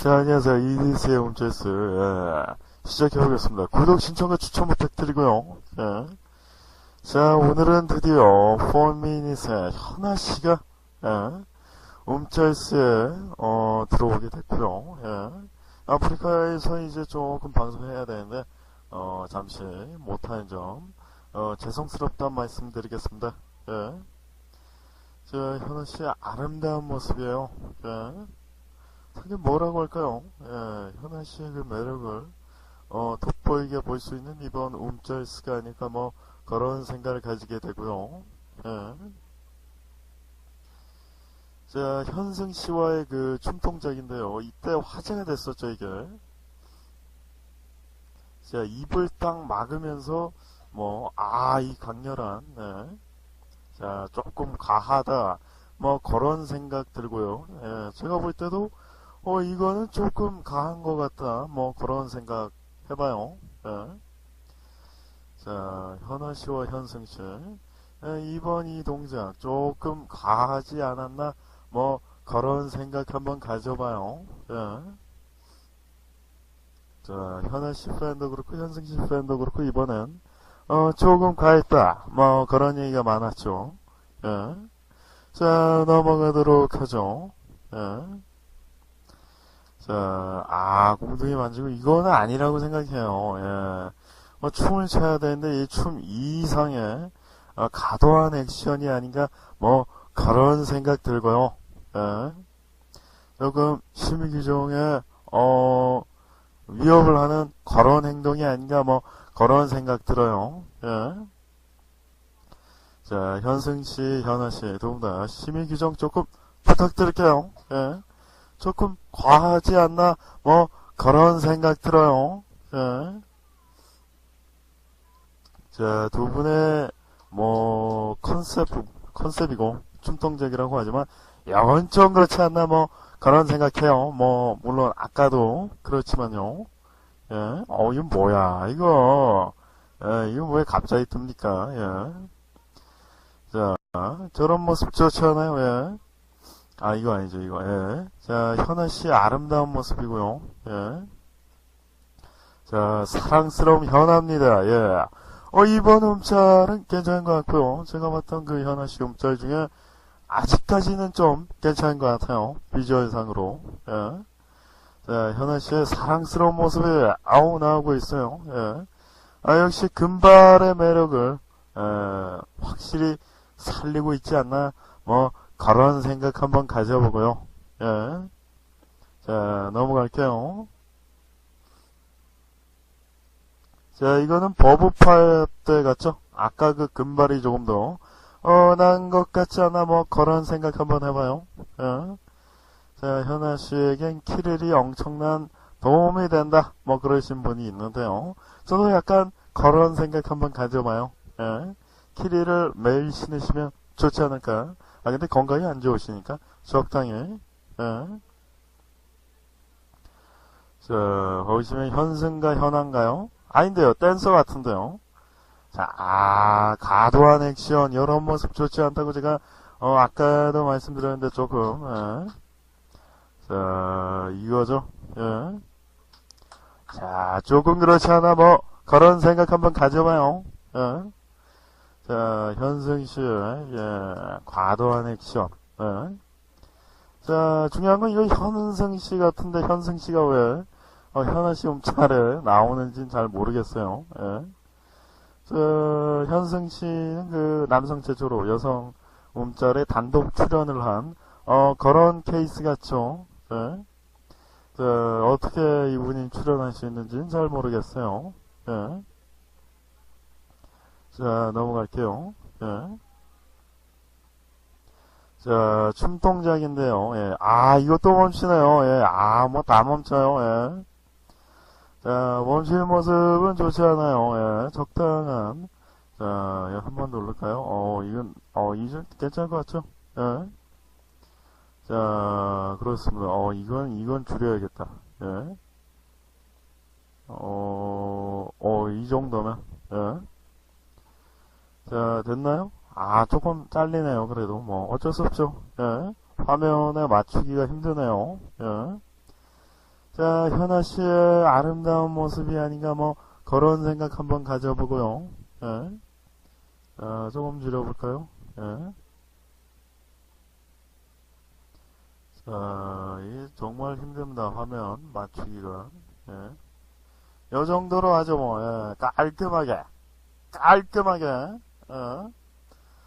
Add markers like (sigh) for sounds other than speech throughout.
자, 안녕하세요. 이디스의 홈체스, 예, 시작해보겠습니다. 구독, 신청과 추천 부탁드리고요. 예. 자, 오늘은 드디어 4미닛의 현아씨가, 예, 홈체스에, 어, 들어오게 됐고요. 예. 아프리카에서 이제 조금 방송해야 되는데, 어, 잠시 못하는 점, 어, 죄송스럽다는 말씀 드리겠습니다. 예. 자, 현아씨의 아름다운 모습이에요. 예. 그게 뭐라고 할까요? 예, 현아 씨의 그 매력을 어, 돋보이게 볼 수 있는 이번 움짤스가 아닐까 뭐 그런 생각을 가지게 되고요. 예. 자, 현승 씨와의 그 춤동작인데요. 이때 화제가 됐었죠, 이게. 자, 입을 딱 막으면서 뭐, 아, 이 강렬한, 네. 자, 조금 과하다. 뭐, 그런 생각 들고요. 예, 제가 볼 때도 어, 이거는 조금 가한 것 같다. 뭐, 그런 생각 해봐요. 예. 자, 현아 씨와 현승 씨. 예, 이번 이 동작 조금 과하지 않았나? 뭐, 그런 생각 한번 가져봐요. 예. 자, 현아 씨 팬도 그렇고, 현승 씨 팬도 그렇고, 이번엔, 어, 조금 과했다. 뭐, 그런 얘기가 많았죠. 예. 자, 넘어가도록 하죠. 예. 자, 아, 공둥이 만지고, 이거는 아니라고 생각해요. 예. 뭐, 춤을 춰야 되는데, 이 춤 이상의, 어, 과도한 액션이 아닌가, 뭐, 그런 생각 들고요. 예. 조금, 심의규정에, 어, 위협을 하는 그런 행동이 아닌가, 뭐, 그런 생각 들어요. 예. 자, 현승 씨, 현아 씨, 두 분 다 심의 규정 조금 부탁드릴게요. 예. 조금 과하지 않나 뭐 그런 생각 들어요. 예. 자, 두 분의 뭐 컨셉 컨셉이고 춤동작이라고 하지만 영은 좀 그렇지 않나 뭐 그런 생각해요. 뭐 물론 아까도 그렇지만요. 예. 어, 이거 뭐야? 이거 예, 이거 왜 갑자기 뜹니까? 예. 자, 저런 모습 좋지 않아요? 예. 아, 이거 아니죠, 이거, 예. 자, 현아 씨의 아름다운 모습이고요, 예. 자, 사랑스러운 현아입니다, 예. 어, 이번 음짤은 괜찮은 것 같고요. 제가 봤던 그 현아 씨 음짤 중에 아직까지는 좀 괜찮은 것 같아요. 비주얼상으로, 예. 자, 현아 씨의 사랑스러운 모습이 아우 나오고 있어요, 예. 아, 역시 금발의 매력을, 예, 확실히 살리고 있지 않나, 뭐, 그런 생각 한번 가져보고요. 예. 자, 넘어갈게요. 자, 이거는 버브파이 때 같죠? 아까 그 금발이 조금 더, 어, 난 것 같지 않아? 뭐, 그런 생각 한번 해봐요. 예. 자, 현아 씨에겐 키릴이 엄청난 도움이 된다. 뭐, 그러신 분이 있는데요. 저도 약간 그런 생각 한번 가져봐요. 예. 키릴을 매일 신으시면 좋지 않을까? 아, 근데 건강이 안 좋으시니까 적당히, 예. 자, 보시면 현승과 현아인가요? 아닌데요. 댄서 같은데요. 자, 아, 과도한 액션, 이런 모습 좋지 않다고 제가, 어, 아까도 말씀드렸는데 조금, 예. 자, 이거죠. 예. 자, 조금 그렇지 않아, 뭐, 그런 생각 한번 가져봐요. 예. 자, 현승 씨, 예, 과도한 액션. 예. 자, 중요한 건 이거 현승 씨 같은데 현승 씨가 왜 어, 현아 씨 음찰에 나오는지는 잘 모르겠어요. 예. 저, 현승 씨는 그 남성 최초로 여성 음짤에 단독 출연을 한 어, 그런 케이스 같죠. 예. 자, 어떻게 이분이 출연할 수 있는지는 잘 모르겠어요. 예. 자, 넘어갈게요. 예. 자, 춤 동작인데요. 예. 아, 이것도 멈추네요. 예. 아, 뭐 다 멈춰요. 예. 자, 멈추는 모습은 좋지 않아요. 예. 적당한. 자, 한번 누를까요? 어, 이건, 어, 이좀 괜찮을 것 같죠? 예. 자, 그렇습니다. 어, 이건, 이건 줄여야겠다. 예. 어, 어, 이 정도면, 예. 자, 됐나요? 아, 조금 잘리네요. 그래도 뭐 어쩔 수 없죠. 예. 화면에 맞추기가 힘드네요. 예. 자, 현아 씨의 아름다운 모습이 아닌가, 뭐, 그런 생각 한번 가져보고요. 예. 자, 조금 줄여볼까요? 예. 자, 이게 정말 힘듭니다. 화면 맞추기가. 예. 요 정도로 하죠, 뭐, 예. 깔끔하게. 깔끔하게. 예.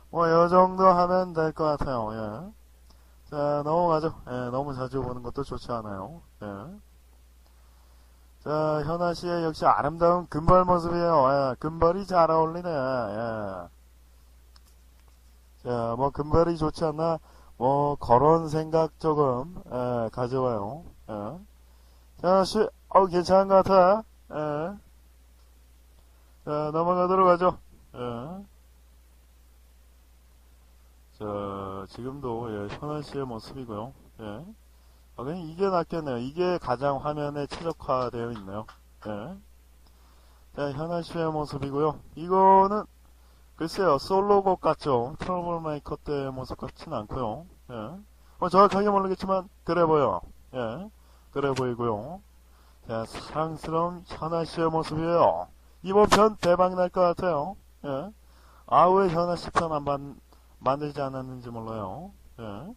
뭐, 요 정도 하면 될 것 같아요, 예. 자, 넘어가죠. 예, 너무 자주 보는 것도 좋지 않아요. 예. 자, 현아 씨의 역시 아름다운 금발 모습이에요. 예, 금발이 잘 어울리네. 예. 자, 뭐, 금발이 좋지 않나? 뭐, 그런 생각 조금, 예, 가져와요. 예. 현아 씨, 어, 괜찮은 것 같아. 예. 자, 넘어가도록 하죠. 예. 자, 지금도, 예, 현아 씨의 모습이고요. 예. 아, 그냥 이게 낫겠네요. 이게 가장 화면에 최적화되어 있네요. 예. 자, 현아 씨의 모습이고요. 이거는 글쎄요, 솔로곡 같죠? 트러블 메이커 때의 모습 같진 않고요. 예. 뭐 정확하게 모르겠지만 그래 보여. 예. 그래 보이고요. 자, 사랑스러운 현아 씨의 모습이에요. 이번 편 대박 날 것 같아요. 예. 아, 왜 현아 씨 편 안 만들지 않았는지 몰라요. 예.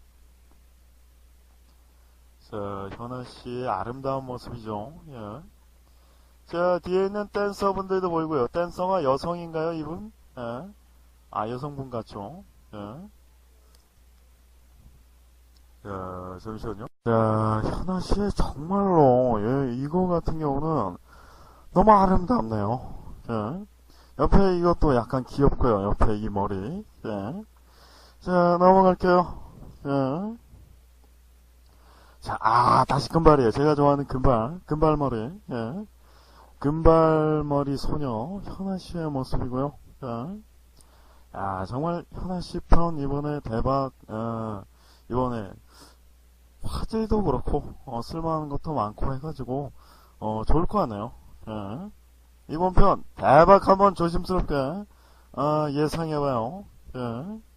자, 현아 씨의 아름다운 모습이죠. 예. 자, 뒤에 있는 댄서분들도 보이고요. 댄서가 여성인가요, 이분? 예. 아, 여성분 같죠. 예. 자, 잠시만요. 자, 현아 씨의 정말로, 예, 이거 같은 경우는 너무 아름답네요. 예. 옆에 이것도 약간 귀엽고요. 옆에 이 머리. 예. 자, 넘어갈게요. 예. 자, 아, 다시 금발이에요. 제가 좋아하는 금발, 금발머리, 예. 금발머리 소녀, 현아 씨의 모습이고요. 자, 아, 정말 현아 씨편 이번에 대박, 어, 이번에 화질도 그렇고, 어, 쓸만한 것도 많고 해가지고, 어, 좋을 것 같네요. 예. 이번 편 대박 한번 조심스럽게, 어, 예상해봐요. 예.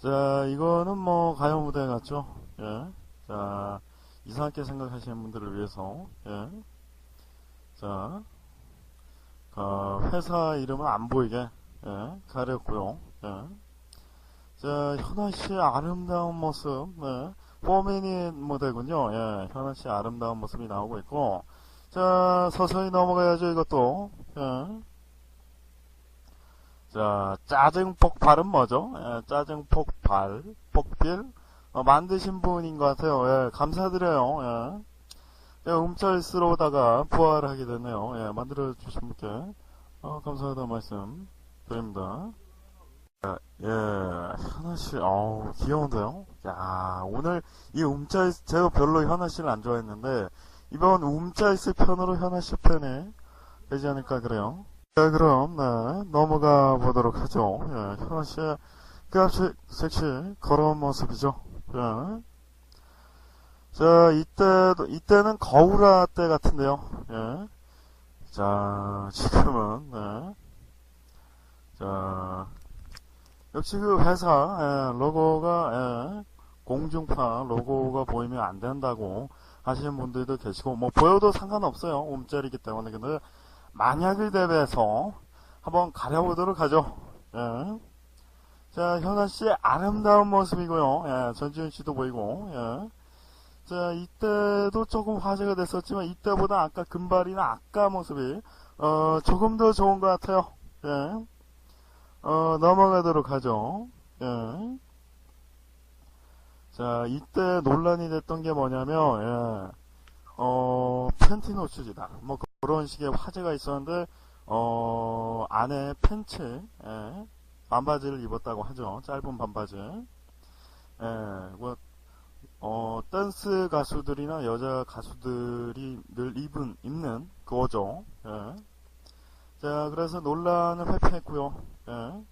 자, 이거는 뭐, 가요 무대 같죠? 예. 자, 이상하게 생각하시는 분들을 위해서, 예. 자, 어, 회사 이름은 안 보이게, 예, 가렸고요 예. 자, 현아 씨의 아름다운 모습, 예. 포미닛 무대군요. 예, 현아 씨의 아름다운 모습이 나오고 있고, 자, 서서히 넘어가야죠, 이것도. 예. 자, 짜증 폭발은 뭐죠? 예, 짜증 폭발, 폭필, 어, 만드신 분인 것 같아요. 예, 감사드려요. 예. 예, 움짤스러우다가 부활하게 되네요. 예, 만들어주신 분께 어, 감사하다는 말씀 드립니다. 야, 예, 현아씨, 어우, 귀여운데요? 야, 오늘 이 움짤, 제가 별로 현아씨를 안 좋아했는데, 이번 움짤스 편으로 현아씨 편이 되지 않을까 그래요. 자, 그럼, 네, 넘어가 보도록 하죠. 예, 현아씨의 그 앞시 섹시, 걸어온 모습이죠. 예. 자, 이때도, 이때는 거울아 때 같은데요. 예. 자, 지금은, 네. 자, 역시 그 회사, 예, 로고가, 예, 공중파 로고가 보이면 안 된다고 하시는 분들도 계시고, 뭐, 보여도 상관없어요. 움짤이기 때문에. 근데, 만약을 대비해서 한번 가려보도록 하죠. 예. 자, 현아 씨의 아름다운 모습이고요. 예, 전지현 씨도 보이고, 예. 자, 이때도 조금 화제가 됐었지만, 이때보다 아까 금발이나 아까 모습이, 어, 조금 더 좋은 것 같아요. 예. 어, 넘어가도록 하죠. 예. 자, 이때 논란이 됐던 게 뭐냐면, 예. 어, 팬티 노출이다. 뭐, 그런 식의 화제가 있었는데, 어, 안에 팬츠, 예. 반바지를 입었다고 하죠. 짧은 반바지. 예, 뭐, 어, 댄스 가수들이나 여자 가수들이 늘 입은, 입는 그거죠. 예. 자, 그래서 논란을 회피했고요. 예.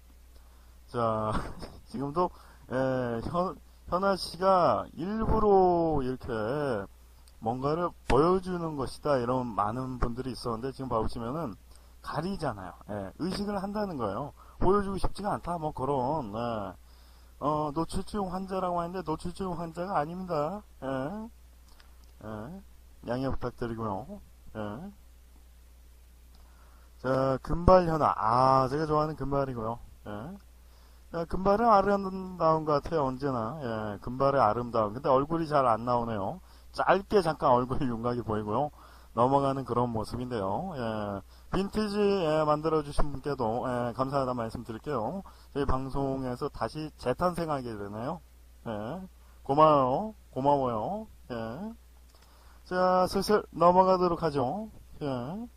자, (laughs) 지금도, 예, 현, 현아 씨가 일부러 이렇게 뭔가를 보여주는 것이다. 이런 많은 분들이 있었는데, 지금 봐보시면은 가리잖아요. 예, 의식을 한다는 거예요. 보여주고 싶지가 않다. 뭐 그런 네. 어, 노출증 환자라고 하는데 노출증 환자가 아닙니다. 예. 예, 양해 부탁드리고요. 예. 자, 금발 현아. 아, 제가 좋아하는 금발이고요. 예. 자, 금발은 아름다운 것 같아요, 언제나. 예, 금발의 아름다움. 근데 얼굴이 잘 안 나오네요. 짧게 잠깐 얼굴 (laughs) 윤곽이 보이고요. 넘어가는 그런 모습인데요. 예, 빈티지 예, 만들어주신 분께도 예, 감사하다는 말씀 드릴게요. 저희 방송에서 다시 재탄생하게 되네요. 예, 고마워요. 고마워요. 예. 자, 슬슬 넘어가도록 하죠. 예.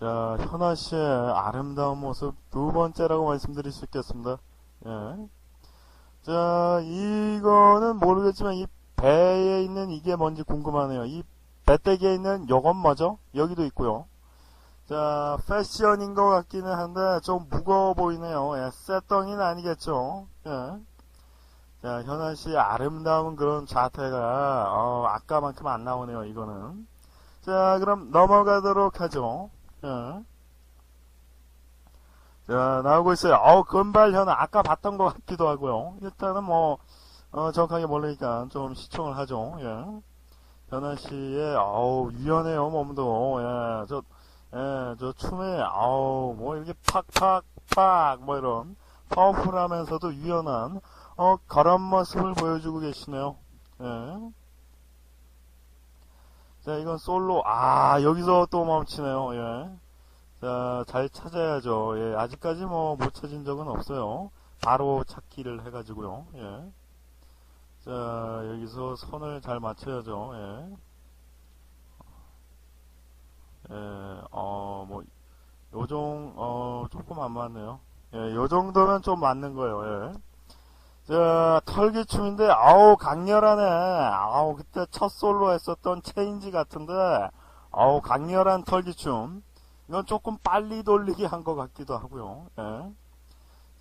자, 현아 씨의 아름다운 모습 두 번째라고 말씀드릴 수 있겠습니다. 예. 자, 이거는 모르겠지만 이 배에 있는 이게 뭔지 궁금하네요. 이 배때기에 있는 요건 뭐죠? 여기도 있고요. 자, 패션인 것 같기는 한데 좀 무거워 보이네요. 예, 쇠덩이는 아니겠죠. 예. 자, 현아 씨의 아름다운 그런 자태가 어, 아까만큼 안 나오네요. 이거는. 자, 그럼 넘어가도록 하죠. 예. 자, 나오고 있어요. 어우, 금발 현아. 아까 봤던 것 같기도 하고요. 일단은 뭐, 어, 정확하게 모르니까 좀 시청을 하죠. 예. 현아 씨의, 어우, 유연해요, 몸도. 예, 저, 예, 저 춤에, 어우, 뭐 이렇게 팍팍, 팍, 뭐 이런, 파워풀하면서도 유연한, 어, 그런 모습을 보여주고 계시네요. 예. 자, 이건 솔로, 아, 여기서 또 멈추네요. 예. 자, 잘 찾아야죠. 예, 아직까지 뭐 못 찾은 적은 없어요. 바로 찾기를 해가지고요. 예. 자, 여기서 선을 잘 맞춰야죠. 예. 예, 어, 뭐, 요정, 어, 조금 안 맞네요. 예, 요 정도면 좀 맞는 거예요. 예. 자, 털기춤인데, 아우, 강렬하네. 아우, 그때 첫 솔로 했었던 체인지 같은데, 아우, 강렬한 털기춤. 이건 조금 빨리 돌리기 한 것 같기도 하고요. 예.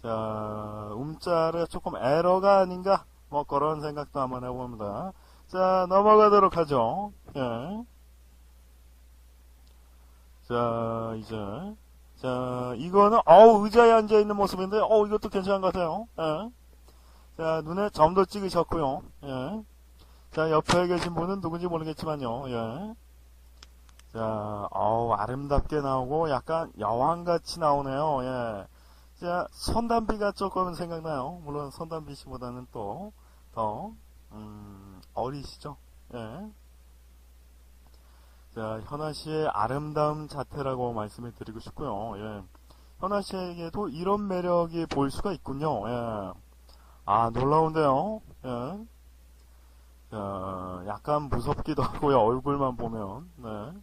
자, 음자에 조금 에러가 아닌가? 뭐 그런 생각도 한번 해봅니다. 자, 넘어가도록 하죠. 예. 자, 이제 자, 이거는 어우 의자에 앉아 있는 모습인데, 어 이것도 괜찮은 것 같아요. 예. 자, 눈에 점도 찍으셨고요. 예. 자, 옆에 계신 분은 누군지 모르겠지만요. 예. 자, 어우, 아름답게 나오고 약간 여왕같이 나오네요. 예. 자, 손담비가 조금 생각나요. 물론 손담비 씨보다는 또 더, 음, 어리시죠. 예. 자, 현아 씨의 아름다운 자태라고 말씀을 드리고 싶고요. 예. 현아 씨에게도 이런 매력이 보일 수가 있군요. 예. 아, 놀라운데요. 예. 자, 약간 무섭기도 하고요. 얼굴만 보면. 네.